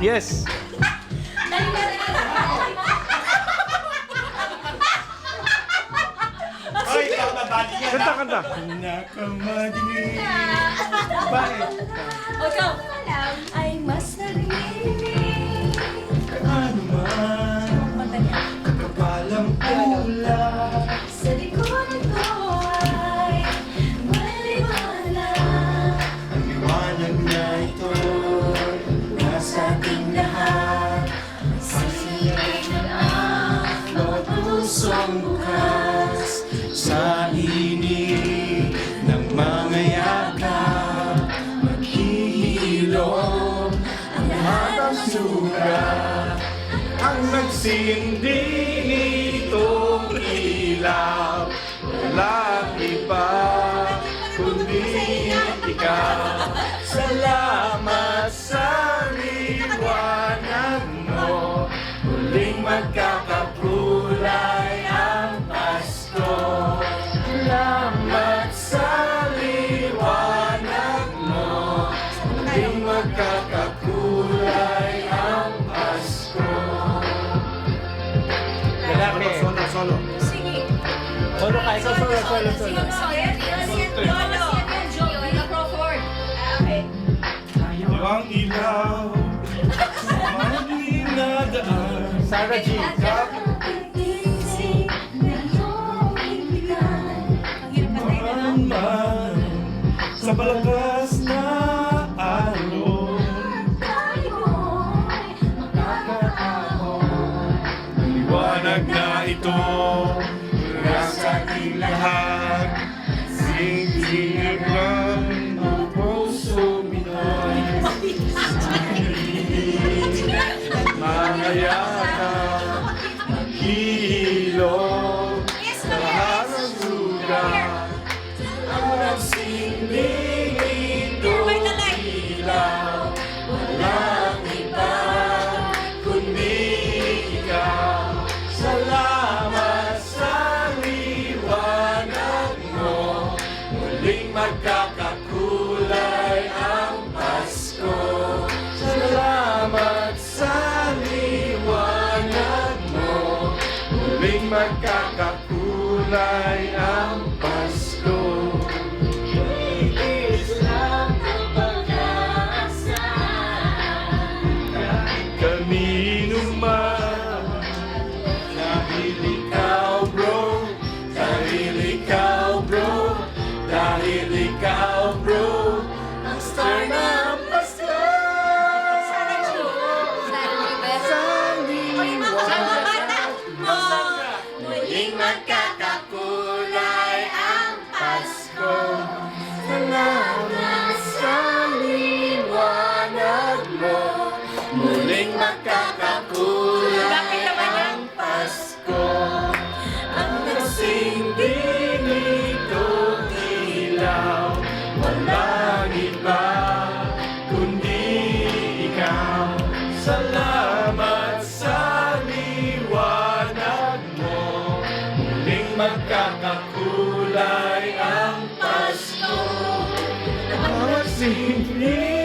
Yes. Ay, ikaw na bali yan. Kanta, kanta. Nakamadilim. Bakit? O, ikaw. Ay, bukas sa inig ng mga yakap. Maghihilom ang lahat ng sugat. Ang nagsindi nitong ilaw Walang iba kundi ikaw. Salamat sa liwanag mo. Muling magkakakulay ikaw solo, solo, solo. Sino so, yan, yan, yan, Lolo. Yan, Joey Crawford. Okay. Ang ilaw sa madilim na daan Sarah G. Man man sa balakas na alon Liwanag na ito Nasa ating lahat Sing-sing ang magkakakulay ang Pasko. Iis lang ang pag-asa. Kahit kanino man Dahil ikaw bro. Dahil ikaw bro. Dahil ikaw bro see me.